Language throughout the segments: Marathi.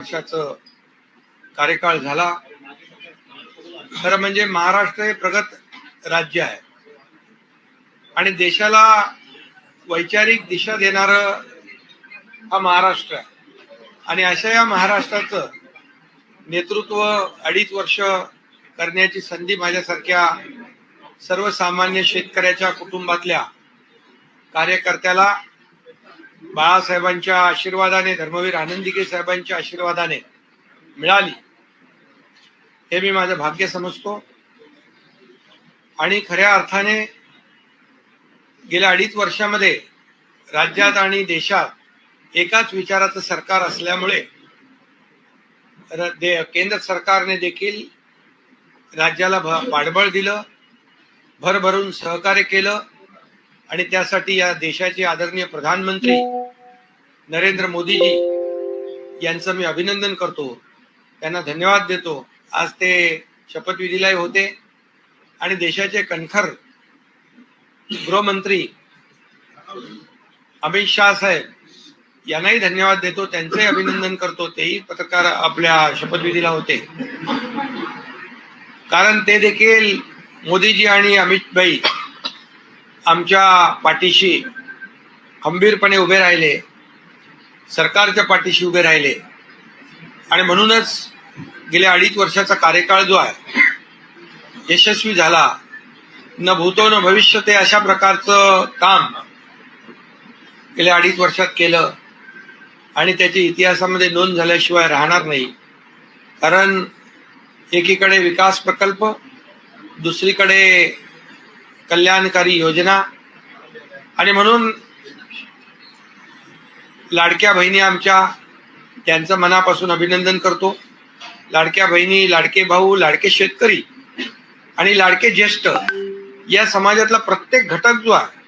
वर्षाचं कार्यकाळ झाला. खरं म्हणजे महाराष्ट्र हे प्रगत राज्य आहे. आणि देशाला वैचारिक दिशा देणार हा महाराष्ट्र आहे. आणि अशा या महाराष्ट्राचं नेतृत्व अडीच वर्ष करण्याची संधी माझ्यासारख्या सर्वसामान्य शेतकऱ्याच्या कुटुंबातल्या कार्यकर्त्याला बाळासाहेबांच्या आशीर्वादाने धर्मवीर आनंदिके साहेबांच्या आशीर्वादाने मिळाली. हे मी माझं भाग्य समजतो. आणि खऱ्या अर्थाने गेल्या अडीच वर्षामध्ये राज्यात आणि देशात एकाच विचाराचं सरकार असल्यामुळे दे- केंद्र सरकारने देखील राज्याला भ- पाठबळ दिलं भरभरून सहकार्य केलं. आणि त्यासाठी या देशाचे आदरणीय प्रधानमंत्री नरेंद्र मोदीजी यांचं मी अभिनंदन करतो. त्यांना धन्यवाद देतो. आज ते शपथविधीलाही होते. आणि देशाचे कणखर गृहमंत्री अमित शाह साहेब यांनाही धन्यवाद देतो. त्यांचंही अभिनंदन करतो. तेही पत्रकार आपल्या शपथविधीला होते. कारण ते देखील मोदीजी आणि अमित भाई आमच्या पाठीशी खंबीरपणे उभे राहिले. सरकारच्या पाठीशी उभे राहिले. आणि म्हणूनच गेल्या अडीच वर्षाचा कार्यकाळ जो आहे यशस्वी झाला. न भूतो न भविष्य ते अशा प्रकारचं काम गेल्या अडीच वर्षात केलं. आणि त्याची इतिहासामध्ये नोंद झाल्याशिवाय राहणार नाही. कारण एकीकडे विकास प्रकल्प दुसरीकडे कल्याणकारी योजना. आणि म्हणून लाडक्या बहिणी आमच्या त्यांचं मनापासून अभिनंदन करतो. लाडक्या बहिणी लाडके भाऊ लाडके शेतकरी आणि लाडके ज्येष्ठ या समाजातला प्रत्येक घटक जो आहे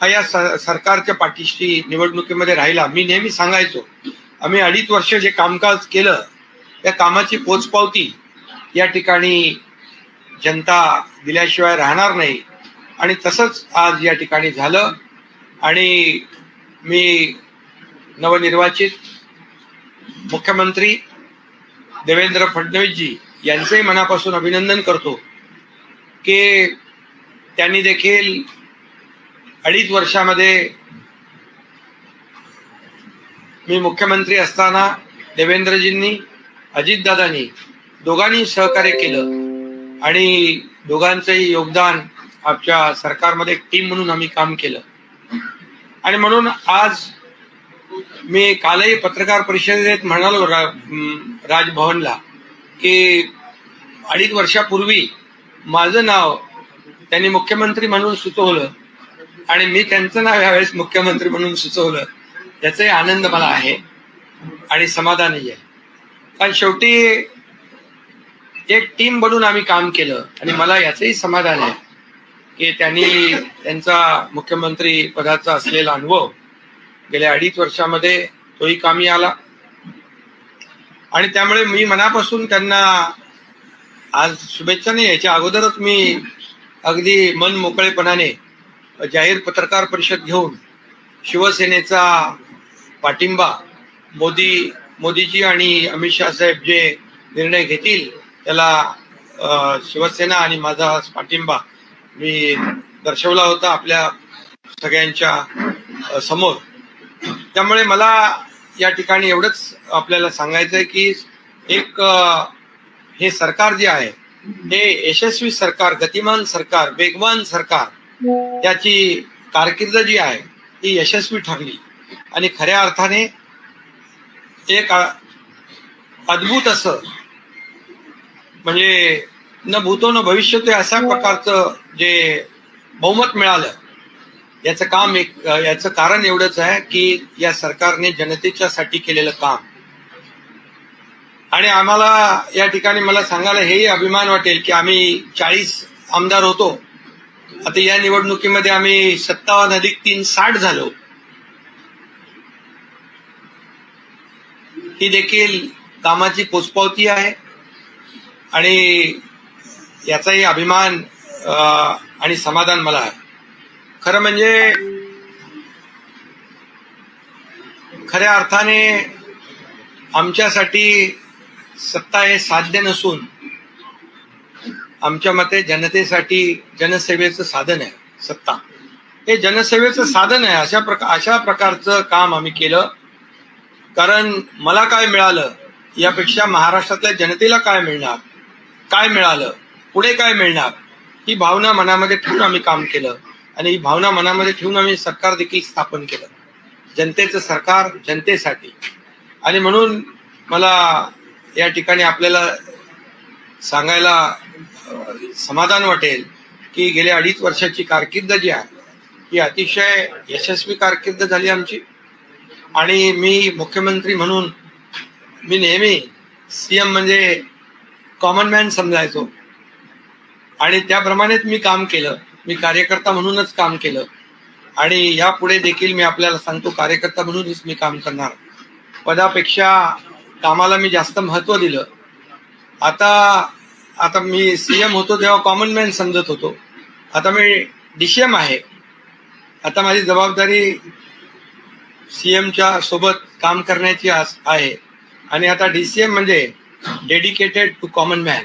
हा या सरकारच्या पाठीशी निवडणुकीमध्ये राहिला. मी नेहमी सांगायचो आम्ही अडीच वर्ष जे कामकाज केलं त्या कामाची पोचपावती या ठिकाणी जनता दिल्याशिवाय राहणार नाही. आणि तसंच आज या ठिकाणी झालं. आणि मी नवनिर्वाचित मुख्यमंत्री देवेंद्र फडणवीसजी यांचंही मनापासून अभिनंदन करतो की त्यांनी देखील अडीच वर्षामध्ये मी मुख्यमंत्री असताना देवेंद्रजींनी अजितदादांनी दोघांनी सहकार्य केलं आणि दोघांचंही योगदान आमच्या सरकारमध्ये एक टीम म्हणून आम्ही काम केलं. आणि म्हणून आज मी कालही पत्रकार परिषदेत म्हणालो रा- राजभवनला की अडीच वर्षापूर्वी माझं नाव त्यांनी मुख्यमंत्री म्हणून सुचवलं आणि मी त्यांचं नाव यावेळेस मुख्यमंत्री म्हणून सुचवलं याचाही आनंद मला आहे आणि समाधानही आहे. कारण शेवटी एक टीम बनून आम्ही काम केलं आणि मला याचंही समाधान आहे. की त्यांनी त्यांचा मुख्यमंत्री पदाचा असलेला अनुभव गेल्या अडीच वर्षामध्ये तोही कामी आला. आणि त्यामुळे मी मनापासून त्यांना आज शुभेच्छा नाही याच्या अगोदरच मी अगदी मन मोकळेपणाने जाहीर पत्रकार परिषद घेऊन शिवसेनेचा पाठिंबा मोदी मोदीजी आणि अमित शाह साहेब जे निर्णय घेतील त्याला शिवसेना आणि माझा पाठिंबा मी दर्शवला होता आपल्या सगळ्यांच्या समोर. त्यामुळे मला या ठिकाणी एवढंच आपल्याला सांगायचं आहे की एक हे सरकार जे आहे हे यशस्वी सरकार गतिमान सरकार वेगवान सरकार त्याची कारकीर्द जी आहे ती यशस्वी ठरली. आणि खऱ्या अर्थाने एक अद्भुत असं म्हणजे न भूतो न भविष्य ते अशा प्रकारचं जे बहुमत मिळालं याचं काम एक याचं कारण एवढंच आहे की या सरकारने जनतेच्या साठी केलेलं काम. आणि आम्हाला या ठिकाणी मला सांगायला हेही अभिमान वाटेल की आम्ही चाळीस आमदार होतो. आता या निवडणुकीमध्ये आम्ही सत्तावन्न अधिक तीन साठ झालो. ही देखील कामाची पोचपावती आहे. आणि याचाही अभिमान आणि समाधान मला आहे. खरं म्हणजे खऱ्या अर्थाने आमच्यासाठी सत्ता हे साध्य नसून आमच्या मते जनतेसाठी जनसेवेचं साधन आहे सत्ता. हे जनसेवेचं साधन आहे अशा प्रकार अशा प्रकारचं काम आम्ही केलं. कारण मला काय मिळालं यापेक्षा महाराष्ट्रातल्या जनतेला काय मिळणार काय मिळालं पुढे काय मिळणार? ही भावना मनामध्ये ठेवून आम्ही काम केलं. आणि ही भावना मनामध्ये ठेवून आम्ही सरकार देखील स्थापन केलं. जनतेचं सरकार जनतेसाठी. आणि म्हणून मला या ठिकाणी आपल्याला सांगायला समाधान वाटेल की गेल्या अडीच वर्षाची कारकीर्द जी आहे ही अतिशय यशस्वी कारकीर्द झाली आमची. आणि मी मुख्यमंत्री म्हणून मी नेहमी सीएम म्हणजे कॉमन मॅन समजायचो. आणि त्याप्रमाणेच मी काम केलं. मी कार्यकर्ता म्हणूनच काम केलं. आणि यापुढे देखील मी आपल्याला सांगतो कार्यकर्ता म्हणूनच मी काम करणार. पदापेक्षा कामाला मी जास्त महत्त्व दिलं. आता आता मी सी एम होतो तेव्हा कॉमन मॅन समजत होतो. आता मी डी सी एम आहे. आता माझी जबाबदारी सी एमच्या सोबत काम करण्याची आस- आहे. आणि आता डी सी एम म्हणजे dedicated to common man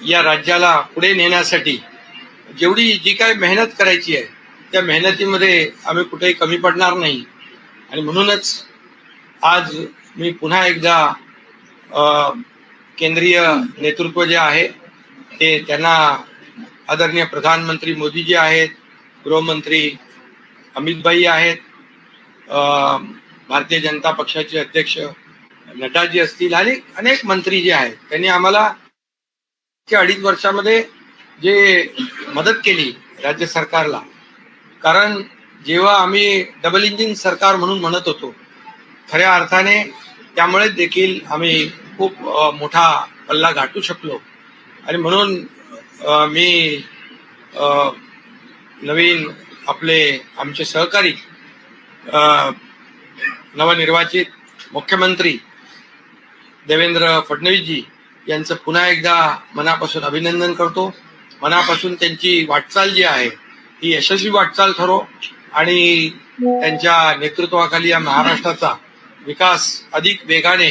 या राज्याला पुढे नेण्यासाठी जेवढी जी काय मेहनत करायची आहे त्या मेहनतीमध्ये आम्ही कुठेही कमी पडणार नाही. आणि म्हणूनच आज मी पुन्हा एकदा केंद्रीय नेतृत्व जे आहे ते त्यांना आदरणीय प्रधानमंत्री मोदीजी आहेत गृहमंत्री अमितभाई आहेत भारतीय जनता पक्षाचे अध्यक्ष नड्डाजी असतील आणि अनेक मंत्री जे आहेत त्यांनी आम्हाला की अडीच वर्षामध्ये जे मदत केली राज्य सरकारला. कारण जेव्हा आम्ही डबल इंजिन सरकार म्हणून म्हणत होतो खऱ्या अर्थाने त्यामुळे देखील आम्ही खूप मोठा पल्ला गाठू शकलो. आणि म्हणून मी नवीन आपले आमचे सहकारी नवनिर्वाचित मुख्यमंत्री देवेंद्र फडणवीसजी यांचं पुन्हा एकदा मनापासून अभिनंदन करतो. मनापासून त्यांची वाटचाल जी आहे ही यशस्वी वाटचाल ठरो आणि त्यांच्या नेतृत्वाखाली या महाराष्ट्राचा विकास अधिक वेगाने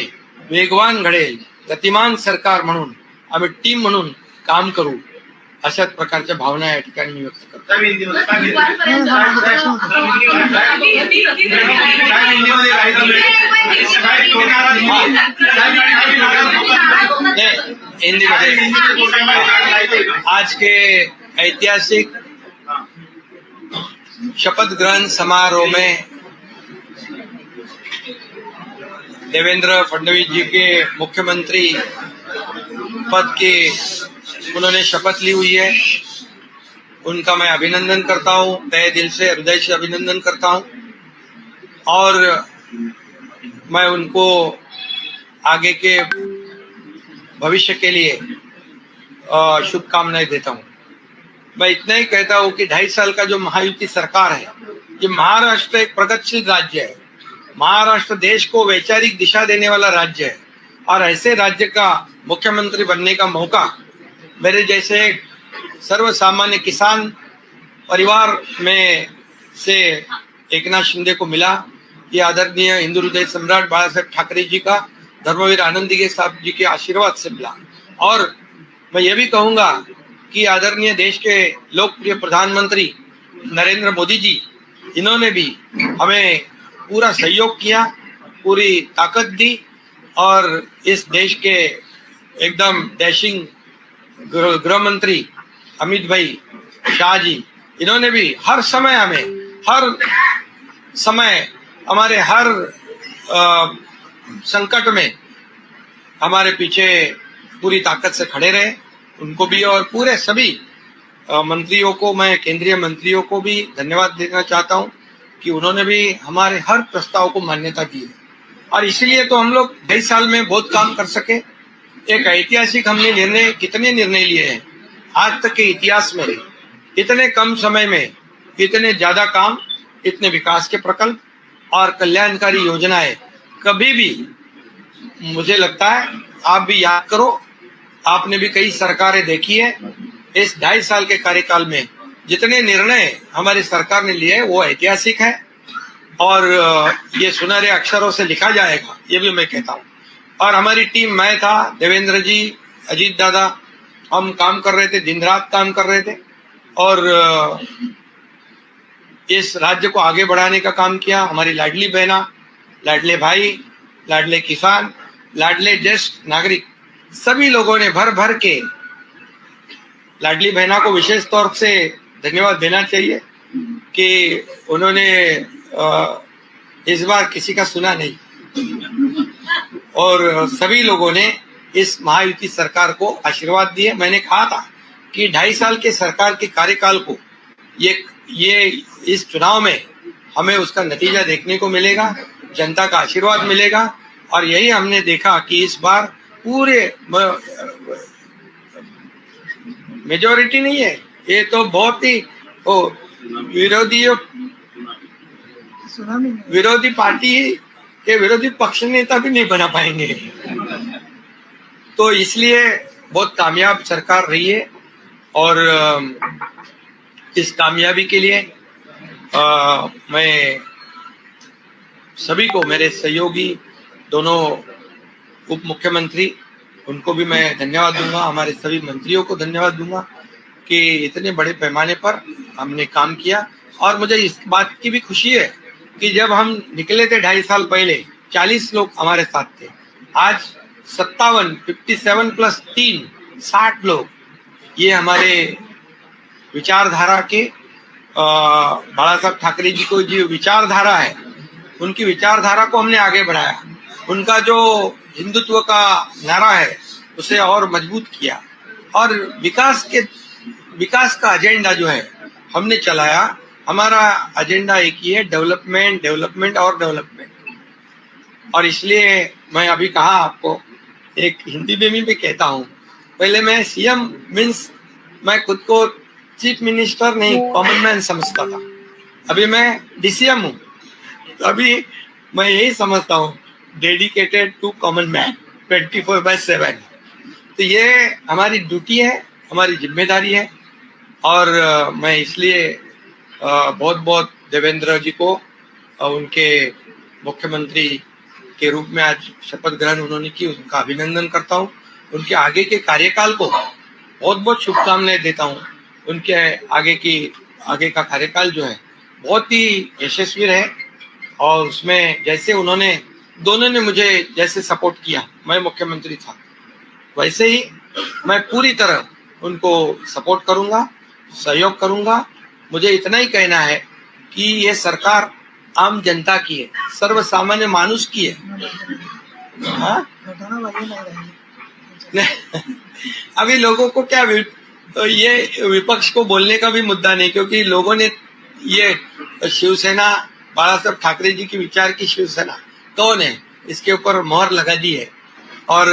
वेगवान घडेल. गतिमान सरकार म्हणून आम्ही टीम म्हणून काम करू. अशाच प्रकारच्या भावना या ठिकाणी मी व्यक्त करतो नहीं, हिंदी में आज के ऐतिहासिक शपथ ग्रहण समारोह में देवेंद्र फडणवीस जी के मुख्यमंत्री पद की उन्होंने शपथ ली हुई है। उनका मैं अभिनंदन करता हूँ। तय दिल से, हृदय से अभिनंदन करता हूँ। और मैं उनको आगे के भविष्य के लिए शुभकामनाएँ देता हूँ। मैं इतना ही कहता हूँ कि ढाई साल का जो महायुति सरकार है, ये महाराष्ट्र एक प्रगतिशील राज्य है। महाराष्ट्र देश को वैचारिक दिशा देने वाला राज्य है। और ऐसे राज्य का मुख्यमंत्री बनने का मौका मेरे जैसे सर्व सामान्य किसान परिवार में से एकनाथ शिंदे को मिला। ये आदरणीय हिंदू हृदय सम्राट बाला साहेब ठाकरे जी का, धर्मवीर आनंद साहब जी के आशीर्वाद से मिला। और मैं ये भी कहूँगा कि आदरणीय देश के लोकप्रिय प्रधानमंत्री नरेंद्र मोदी जी, इन्होंने भी हमें पूरा सहयोग किया, पूरी ताकत दी और इस देश के एकदम डैशिंग गृह मंत्री अमित भाई शाह जी इन्होंने भी हर समय हमें हर समय हमारे हर अ, संकट में हमारे पीछे पूरी ताकत से खड़े रहे। उनको भी और पूरे सभी मंत्रियों को मैं केंद्रीय मंत्रियों को भी धन्यवाद देना चाहता हूँ कि उन्होंने भी हमारे हर प्रस्ताव को मान्यता दी है। और इसीलिए तो हम लोग ढाई साल में बहुत काम कर सके। एक ऐतिहासिक हमने निर्णय, कितने निर्णय लिए हैं? आज तक के इतिहास में इतने कम समय में, इतने ज़्यादा काम, इतने विकास के प्रकल्प और कल्याणकारी योजनाएँ कभी भी मुझे लगता है, आप भी याद करो, आपने भी कई सरकारें देखी है। इस ढाई साल के कार्यकाल में जितने निर्णय हमारी सरकार ने लिए वो ऐतिहासिक है। और ये सुनहरे अक्षरों से लिखा जाएगा, ये भी मैं कहता हूँ। और हमारी टीम, मैं था, देवेंद्र जी, अजीत दादा, हम काम कर रहे थे, दिन रात काम कर रहे थे। और इस राज्य को आगे बढ़ाने का काम किया, हमारी लाडली बहना, लाडले भाई, लाडले किसान, लाडले ज्येष्ठ नागरिक, सभी लोगों ने भर भर के लाडली बहना को विशेष तौर से धन्यवाद देना चाहिए कि उन्होंने इस बार किसी का सुना नहीं। और सभी लोगों ने इस महायुति सरकार को आशीर्वाद दिए। मैंने कहा था कि ढाई साल के सरकार के कार्यकाल को ये ये इस चुनाव में हमें उसका नतीजा देखने को मिलेगा जनता का आशीर्वाद मिलेगा और यही हमने देखा कि इस बार पूरे मेजोरिटी नहीं है। ये तो बहुत ही विरोधी विरोधी पार्टी के विरोधी पक्ष नेता भी नहीं बना पाएँगे। तो इसलिए बहुत कामयाब सरकार रही है और इस कामयाबी के लिए अ, मैं सभी को मेरे सहयोगी दोनों उप मुख्यमंत्री उनको भी मैं धन्यवाद दूँगा हमारे सभी मंत्रियों को धन्यवाद दूँगा कि इतने बड़े पैमाने पर हमने काम किया। और मुझे इस बात की भी खुशी है कि जब हम निकले थे ढाई साल पहले, चालीस लोग हमारे साथ थे। आज सत्तावन फिफ्टी सेवन प्लस तीन, साठ लोग। ये हमारे विचारधारा के बाला साहब ठाकरे जी को जो विचारधारा है, उनकी विचारधारा को हमने आगे बढ़ाया। उनका जो हिंदुत्व का नारा है, उसे और मज़बूत किया। और विकास के, विकास का एजेंडा जो है, हमने चलाया। हमारा एजेंडा एक ही है डेवलपमेंट डेवलपमेंट और डेवलपमेंट और इसलिए मैं अभी कहा आपको, एक हिंदी में भी कहता हूँ, पहले मैं सीएम मीन्स मैं खुद को चीफ मिनिस्टर नहीं कॉमन मैन समझता था। अभी मैं डीसीएम हूँ तो अभी मैं यही समझता हूँ dedicated to common man twenty four by seven तो ये हमारी ड्यूटी है, हमारी ज़िम्मेदारी है, और मैं इसलिए बहुत बहुत देवेंद्र जी को उनके मुख्यमंत्री के रूप में आज शपथ ग्रहण उन्होंने की, उनका अभिनंदन करता हूँ। उनके आगे के कार्यकाल को बहुत बहुत शुभकामनाएँ देता हूँ। उनके आगे की, आगे का कार्यकाल जो है, बहुत ही यशस्वी रहे और उसमें जैसे उन्होंने, दोनों ने मुझे जैसे सपोर्ट किया, मैं मुख्यमंत्री था, वैसे ही मैं पूरी तरह उनको सपोर्ट करूँगा, सहयोग करूँगा मुझे इतना ही कहना है कि ये सरकार आम जनता की है सर्व सामान्य मानुष की है। हाँ? अभी लोगों को क्या ये विपक्ष को बोलने का भी मुद्दा नहीं, क्योंकि लोगों ने ये शिवसेना बाला साहब ठाकरे जी की विचार की शिवसेना, कौन है? इसके ऊपर मोहर लगा दी है। और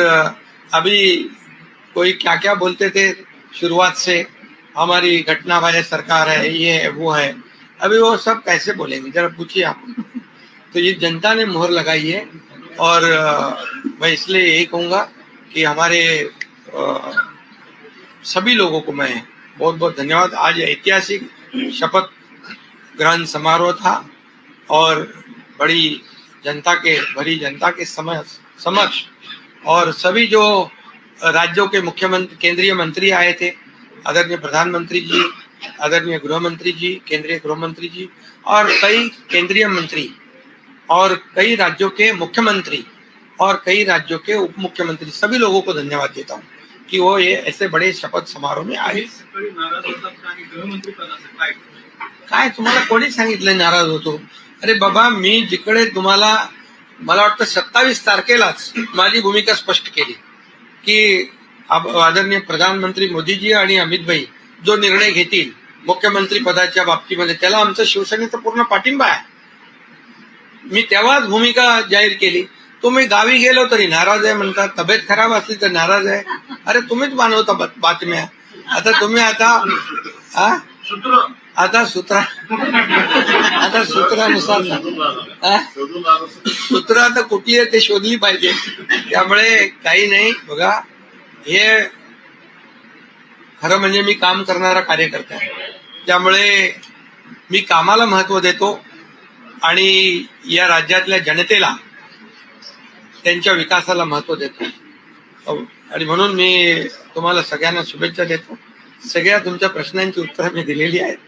अभी कोई क्या क्या बोलते थे शुरुआत से? हमारी घटना वाले सरकार है, ये है, वो है। अभी वो सब कैसे बोलेंगे? जरा पूछिए आप। तो ये जनता ने मोहर लगाई है और मैं इसलिए यही कहूँगा कि हमारे सभी लोगों को मैं बहुत बहुत धन्यवाद। आज ऐतिहासिक शपथ ग्रहण समारोह था और बड़ी जनता के, बड़ी जनता के समक्ष समक्ष और सभी जो राज्यों के मुख्यमंत्री, केंद्रीय मंत्री आए थे आदरणीय प्रधानमंत्री जी, आदरणीय गृह मंत्री जी, केंद्रीय गृह मंत्री जी और कई केंद्रीय मंत्री और कई राज्यों के मुख्यमंत्री और कई राज्यों के उप मुख्यमंत्री सभी लोगों को धन्यवाद देता हूँ कि वो ये ऐसे बड़े शपथ समारोह में आए। काय तुम्हाला कोणी सांगितलं नाराज़ होतो? अरे बाबा, मी जिकडे तुम्हाला, मला वाटतं सत्तावीस तारखेलाच माझी भूमिका स्पष्ट केली की आदरणीय प्रधानमंत्री मोदीजी आणि अमित भाई जो निर्णय घेतील मुख्यमंत्री पदाच्या बाबतीमध्ये त्याला आमचा शिवसेनेचा पूर्ण पाठिंबा आहे. मी तेव्हाच भूमिका जाहीर केली. तुम्ही गावी गेलो तरी नाराज आहे म्हणतात. तब्येत खराब असली तर नाराज आहे. अरे तुम्हीच मानवता बातम्या. आता तुम्ही आता हा आता सूत्रा आता सूत्रानुसार सूत्र आता कुठली आहे ते शोधली पाहिजे. त्यामुळे काही नाही. बघा हे खरं म्हणजे मी काम करणारा कार्यकर्ता आहे त्यामुळे मी कामाला महत्त्व देतो आणि या राज्यातल्या जनतेला त्यांच्या विकासाला महत्त्व देतो आणि म्हणून मी तुम्हाला सगळ्यांना शुभेच्छा देतो सगळ्या तुमच्या प्रश्नांची उत्तरं मी दिलेली आहेत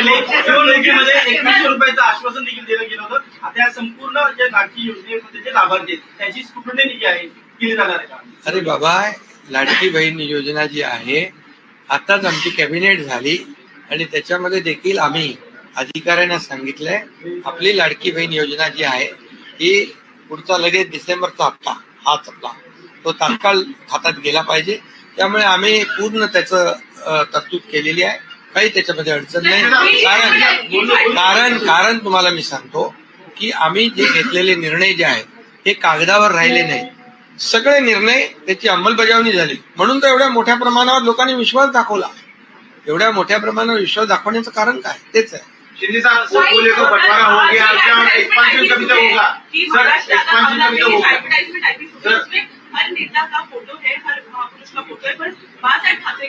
तुमच्या कार्यकाळामध्ये निवडणुकीमध्ये एकवीसशे रुपयाचं आश्वासन देखील दिलं गेलं होतं. आता या संपूर्ण जे लाडकी योजनेमध्ये जे लाभार्थी आहेत त्याची स्क्रुटनी जी आहे केली जाणार आहे का? अरे बाबा लाडकी बहीण योजना जी आहे आताच आमची कॅबिनेट झाली आणि त्याच्यामध्ये देखील आम्ही अधिकाऱ्यांना सांगितलंय आपली लाडकी बहीण योजना जी आहे ही पुढचा लगेच डिसेंबरचा हप्ता हाच आपला तो तात्काळ खात्यात गेला पाहिजे. त्यामुळे आम्ही पूर्ण त्याचं तरतूद केलेली आहे. काही त्याच्यामध्ये अडचण नाही. कारण कारण कारण तुम्हाला मी सांगतो की आम्ही जे घेतलेले निर्णय जे आहेत हे कागदावर राहिले नाहीत. सगळे निर्णय त्याची अंमलबजावणी झाली. म्हणून तर एवढ्या मोठ्या प्रमाणावर लोकांनी विश्वास दाखवला. एवढ्या मोठ्या प्रमाणावर विश्वास दाखवण्याचं कारण काय? तेच आहे. शिंदे साहब वो बोले तो बंटवारा हो गया क्या एक्सपांशन कभी तक होगा? सर एक्सपांशन कभी तक होगा? एडवर्टाइजमेंट आई हर नेता का फोटो है हर महापुरुष का फोटो है पर बात साहेब ठाकरे का